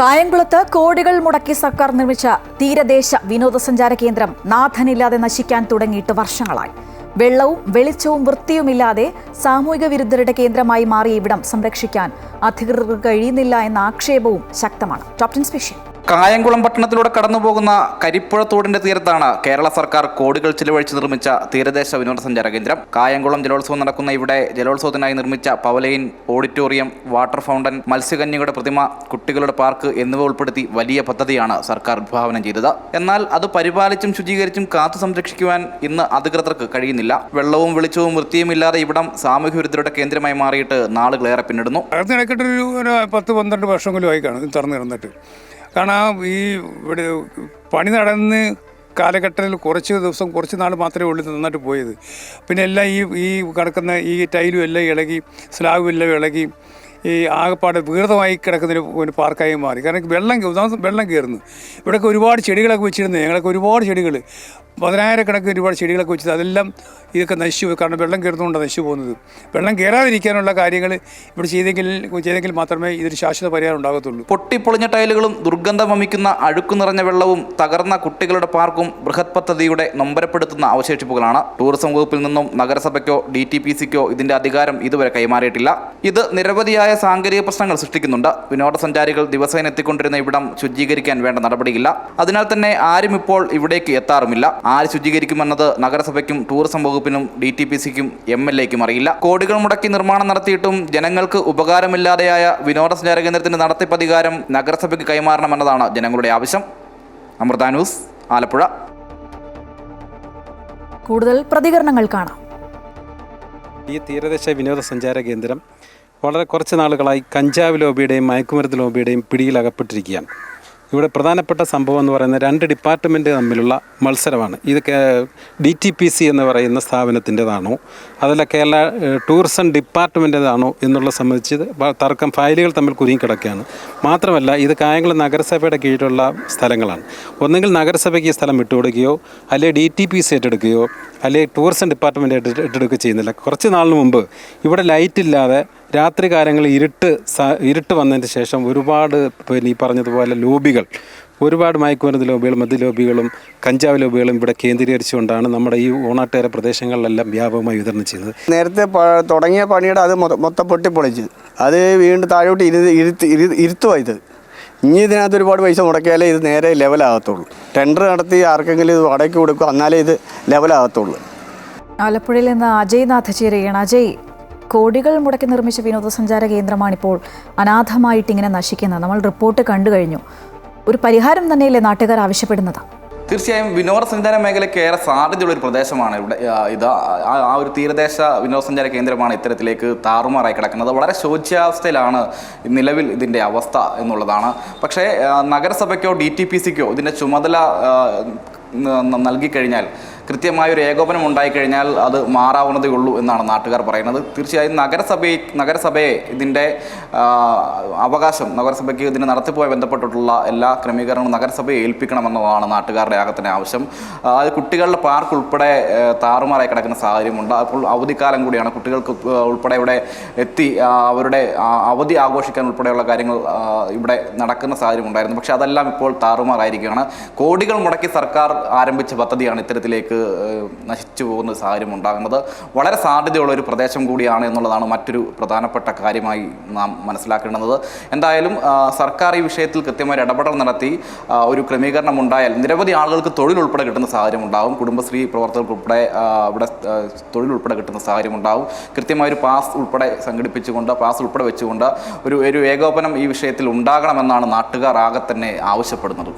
കായംകുളത്ത് കോടികൾ മുടക്കി സർക്കാർ നിർമ്മിച്ച തീരദേശ വിനോദസഞ്ചാര കേന്ദ്രം നാഥനില്ലാതെ നശിക്കാൻ തുടങ്ങിയിട്ട് വർഷങ്ങളായി. വെള്ളവും വെളിച്ചവും വൃത്തിയുമില്ലാതെ സാമൂഹിക വിരുദ്ധരുടെ കേന്ദ്രമായി മാറിയ ഇവിടം സംരക്ഷിക്കാൻ അധികൃതർക്ക് കഴിയുന്നില്ല എന്ന ആക്ഷേപവും ശക്തമാണ്. ടോപ്റ്റൻ സ്പെഷ്യൽ. കായംകുളം പട്ടണത്തിലൂടെ കടന്നുപോകുന്ന കരിപ്പുഴ തോടിന്റെ തീരത്താണ് കേരള സർക്കാർ കോടികൾ ചിലവഴിച്ച് നിർമ്മിച്ച തീരദേശ വിനോദസഞ്ചാര കേന്ദ്രം. കായംകുളം ജലോത്സവം നടക്കുന്ന ഇവിടെ ജലോത്സവത്തിനായി നിർമ്മിച്ച പവലൈൻ ഓഡിറ്റോറിയം വാട്ടർ ഫൗണ്ടൻ മത്സ്യകന്യകളുടെ പ്രതിമ കുട്ടികളുടെ പാർക്ക് എന്നിവ ഉൾപ്പെടുത്തി വലിയ പദ്ധതിയാണ് സർക്കാർ ഉദ്ഭാവനം ചെയ്തത്. എന്നാൽ അത് പരിപാലിച്ചും ശുചീകരിച്ചും കാത്തു സംരക്ഷിക്കുവാൻ ഇന്ന് അധികൃതർക്ക് കഴിയുന്നില്ല. വെള്ളവും വെളിച്ചവും വൃത്തിയുമില്ലാതെ ഇവിടം സാമൂഹ്യ വിരുദ്ധരുടെ കേന്ദ്രമായി മാറിയിട്ട് നാളുകളേറെ പിന്നിടുന്നു. പത്ത് പന്ത്രണ്ട് വർഷമെങ്കിലും കാണും കിടന്നിട്ട് കാരണം ഈ ഇവിടെ പണി നടന്ന് കാലഘട്ടത്തിൽ കുറച്ച് ദിവസം കുറച്ച് നാൾ മാത്രമേ ഉള്ളൂ നന്നായിട്ട് പോയത്. പിന്നെ എല്ലാം ഈ ഈ കിടക്കുന്ന ഈ ടൈലും എല്ലാം ഇളകി സ്ലാബും എല്ലാം ഇളകി ഈ ആകെപ്പാട് വീർതമായി കിടക്കുന്നൊരു ഒരു പാർക്കായി മാറി. കാരണം വെള്ളം വെള്ളം കയറുന്നു. ഇവിടെയൊക്കെ ഒരുപാട് ചെടികളൊക്കെ വെച്ചിരുന്നു. ഞങ്ങളൊക്കെ ഒരുപാട് ചെടികൾ പതിനായിരക്കണക്കിന് ഒരുപാട് ചെടികളൊക്കെ വെച്ചത്. അതെല്ലാം ഇതൊക്കെ നശിച്ചു. കാരണം വെള്ളം കയറുന്നതുകൊണ്ട് നശിച്ചു പോകുന്നത്. വെള്ളം കയറാതിരിക്കാനുള്ള കാര്യങ്ങൾ ഇവിടെ ചെയ്തെങ്കിൽ ചെയ്തെങ്കിൽ മാത്രമേ ഇതൊരു ശാശ്വത പരിഹാരം ഉണ്ടാകത്തുള്ളൂ. പൊട്ടിപ്പൊളിഞ്ഞ ടൈലുകളും ദുർഗന്ധം വമിക്കുന്ന അഴുക്കു നിറഞ്ഞ വെള്ളവും തകർന്ന കുട്ടികളുടെ പാർക്കും ബൃഹത് പദ്ധതിയുടെ നൊമ്പരപ്പെടുത്തുന്ന അവശേഷിപ്പുകളാണ്. ടൂറിസം വകുപ്പിൽ നിന്നും നഗരസഭയ്ക്കോ ഡി ടി പി സിക്കോ ഇതിന്റെ അധികാരം ഇതുവരെ കൈമാറിയിട്ടില്ല. ഇത് നിരവധിയായ സാങ്കേതിക പ്രശ്നങ്ങൾ സൃഷ്ടിക്കുന്നുണ്ട്. വിനോദസഞ്ചാരികൾ ദിവസേന എത്തിക്കൊണ്ടിരുന്ന ഇവിടം ശുചീകരിക്കാൻ വേണ്ട നടപടിയില്ല. അതിനാൽ തന്നെ ആരും ഇപ്പോൾ ഇവിടേക്ക് എത്താറുമില്ല. ആര് ശുചീകരിക്കുമെന്നത് നഗരസഭയ്ക്കും ടൂറിസം വകുപ്പിനും ഡി ടി പി സിക്കും എം എൽ എക്കും അറിയില്ല. കോടികൾ മുടക്കി നിർമ്മാണം നടത്തിയിട്ടും ജനങ്ങൾക്ക് ഉപകാരമില്ലാതെയായ വിനോദസഞ്ചാര കേന്ദ്രത്തിന്റെ നടത്തിപ്പധികാരം നഗരസഭയ്ക്ക് കൈമാറണമെന്നതാണ് ജനങ്ങളുടെ ആവശ്യം. അമൃത ന്യൂസ് ആലപ്പുഴ. കൂടുതൽ പ്രതികരണങ്ങൾ കാണാം. ഈ തീരദേശ വിനോദസഞ്ചാര കേന്ദ്രം വളരെ കുറച്ച് നാളുകളായി കഞ്ചാവ് ലോബിയുടെയും മയക്കുമരുന്ന് ലോബിയുടെയും പിടിയിലകപ്പെട്ടിരിക്കുകയാണ് ഇവിടെ പ്രധാനപ്പെട്ട സംഭവം എന്ന് പറയുന്നത് രണ്ട് ഡിപ്പാർട്ട്മെന്റ് തമ്മിലുള്ള മത്സരമാണ്. ഇത് ഡി ടി പി സി എന്ന് പറയുന്ന സ്ഥാപനത്തിന്റെതാണോ? അതല്ല കേരള ടൂറിസം ഡിപ്പാർട്ട്മെന്റേതാണോ എന്നുള്ള സംബന്ധിച്ച് തർക്കം ഫയലുകൾ തമ്മിൽ കുരുങ്ങിക്കിടക്കുകയാണ് മാത്രമല്ല ഇത് കായംകുളം നഗരസഭയുടെ കീഴിലുള്ള സ്ഥലങ്ങളാണ്. ഒന്നുകിൽ നഗരസഭയ്ക്ക് ഈ സ്ഥലം വിട്ടുകൊടുക്കുകയോ അല്ലെങ്കിൽ ഡി ടി പി സി ഏറ്റെടുക്കുകയോ അല്ലെങ്കിൽ ടൂറിസം ഡിപ്പാർട്ട്മെന്റ് ഏറ്റെ- ഏറ്റെടുക്കുകയോ ചെയ്യുന്നില്ല. കുറച്ച് നാളിന് മുമ്പ് ഇവിടെ ലൈറ്റ് ഇല്ലാതെ രാത്രി കാലങ്ങളിൽ ഇരുട്ട് ഇരുട്ട് വന്നതിന് ശേഷം ഒരുപാട് പിന്നെ ഈ പറഞ്ഞതുപോലെ ലോബികൾ ഒരുപാട് മയക്കുമരുന്ന് ലോബികളും മദ്യ ലോബികളും കഞ്ചാവ് ലോബികളും ഇവിടെ കേന്ദ്രീകരിച്ചുകൊണ്ടാണ് നമ്മുടെ ഈ ഓണാട്ടേര പ്രദേശങ്ങളിലെല്ലാം വ്യാപകമായി വിതരണം ചെയ്യുന്നത്. നേരത്തെ തുടങ്ങിയ പണിയുടെ അത് മൊത്ത- പൊട്ടിപ്പൊളിച്ച്. അത് വീണ്ടും താഴോട്ട് ഇരു ഇരുത്ത് ഇരു ഇരുത്തുവാ ഇത്. ഇനി ഇതിനകത്ത് ഒരുപാട് പൈസ മുടക്കിയാലേ ഇത് നേരെ ലെവലാകത്തുള്ളൂ. ടെൻഡർ നടത്തി ആർക്കെങ്കിലും ഇത് വാടകയ്ക്ക് കൊടുക്കും എന്നാലേ ഇത് ലെവലാകത്തുള്ളൂ. ആലപ്പുഴയിൽ നിന്ന് അജയ് നാഥ് ചേരുകയാണ്. അജയ് കോടികൾ മുടക്കി നിർമ്മിച്ച വിനോദസഞ്ചാര കേന്ദ്രമാണിപ്പോൾ അനാഥമായിട്ട് ഇങ്ങനെ നശിക്കുന്നത്. നമ്മൾ റിപ്പോർട്ട് കണ്ടു കഴിഞ്ഞു. ഒരു പരിഹാരം തന്നെയല്ലേ നാട്ടുകാർ ആവശ്യപ്പെടുന്നത്? തീർച്ചയായും വിനോദസഞ്ചാര മേഖലയ്ക്ക് ഏറെ സാധ്യതയുള്ള ഒരു പ്രദേശമാണ് ഇവിടെ ഇത് ആ- ഒരു തീരദേശ വിനോദസഞ്ചാര കേന്ദ്രമാണ് ഇത്തരത്തിലേക്ക് താറുമാറായി കിടക്കുന്നത്. വളരെ ശോച്യാവസ്ഥയിലാണ് നിലവിൽ ഇതിന്റെ അവസ്ഥ എന്നുള്ളതാണ്. പക്ഷേ നഗരസഭയ്ക്കോ ഡി ടി പി സിക്കോ ഇതിന്റെ ചുമതല നൽകിക്കഴിഞ്ഞാൽ കൃത്യമായ ഒരു ഏകോപനം ഉണ്ടായിക്കഴിഞ്ഞാൽ അത് മാറാവുന്നതേ ഉള്ളൂ എന്നാണ് നാട്ടുകാർ പറയുന്നത്. തീർച്ചയായും നഗരസഭയെ നഗരസഭയെ ഇതിന്റെ അവകാശം നഗരസഭയ്ക്ക് ഇതിന് നടത്തിപ്പുമായി ബന്ധപ്പെട്ടിട്ടുള്ള എല്ലാ ക്രമീകരണങ്ങളും നഗരസഭയെ ഏൽപ്പിക്കണമെന്നതാണ് നാട്ടുകാരുടെ ആകത്തിന്റെ ആവശ്യം. അത് കുട്ടികളുടെ പാർക്ക് ഉൾപ്പെടെ താറുമാറായി കിടക്കുന്ന സാഹചര്യമുണ്ട്. അപ്പോൾ അവധിക്കാലം കൂടിയാണ് കുട്ടികൾക്ക് ഉൾപ്പെടെ ഇവിടെ എത്തി അവരുടെ അവധി ആഘോഷിക്കാൻ ഉൾപ്പെടെയുള്ള കാര്യങ്ങൾ ഇവിടെ നടക്കുന്ന സാഹചര്യം ഉണ്ടായിരുന്നു പക്ഷേ അതെല്ലാം ഇപ്പോൾ താറുമാറായിരിക്കുകയാണ്. കോടികൾ മുടക്കി സർക്കാർ ആരംഭിച്ച പദ്ധതിയാണ് ഇത്തരത്തിലേക്ക് നശിച്ചു പോകുന്ന സാഹചര്യം ഉണ്ടാകുന്നത് വളരെ സാധ്യതയുള്ള ഒരു പ്രദേശം കൂടിയാണ് എന്നുള്ളതാണ് മറ്റൊരു പ്രധാനപ്പെട്ട കാര്യമായി നാം മനസ്സിലാക്കേണ്ടത്. എന്തായാലും സർക്കാർ ഈ വിഷയത്തിൽ കൃത്യമായി ഇടപെടൽ നടത്തി ഒരു ക്രമീകരണം ഉണ്ടായാൽ നിരവധി ആളുകൾക്ക് തൊഴിൽ ഉൾപ്പെടെ കിട്ടുന്ന സാഹചര്യം ഉണ്ടാകും കുടുംബശ്രീ പ്രവർത്തകർക്ക് ഉൾപ്പെടെ ഇവിടെ തൊഴിൽ കിട്ടുന്ന സാഹചര്യം ഉണ്ടാകും കൃത്യമായ ഒരു പാസ് ഉൾപ്പെടെ സംഘടിപ്പിച്ചുകൊണ്ട് പാസ് ഉൾപ്പെടെ വെച്ചുകൊണ്ട് ഒരു ഒരു ഏകോപനം ഈ വിഷയത്തിൽ ഉണ്ടാകണമെന്നാണ് നാട്ടുകാർ ആകെ തന്നെ ആവശ്യപ്പെടുന്നത്.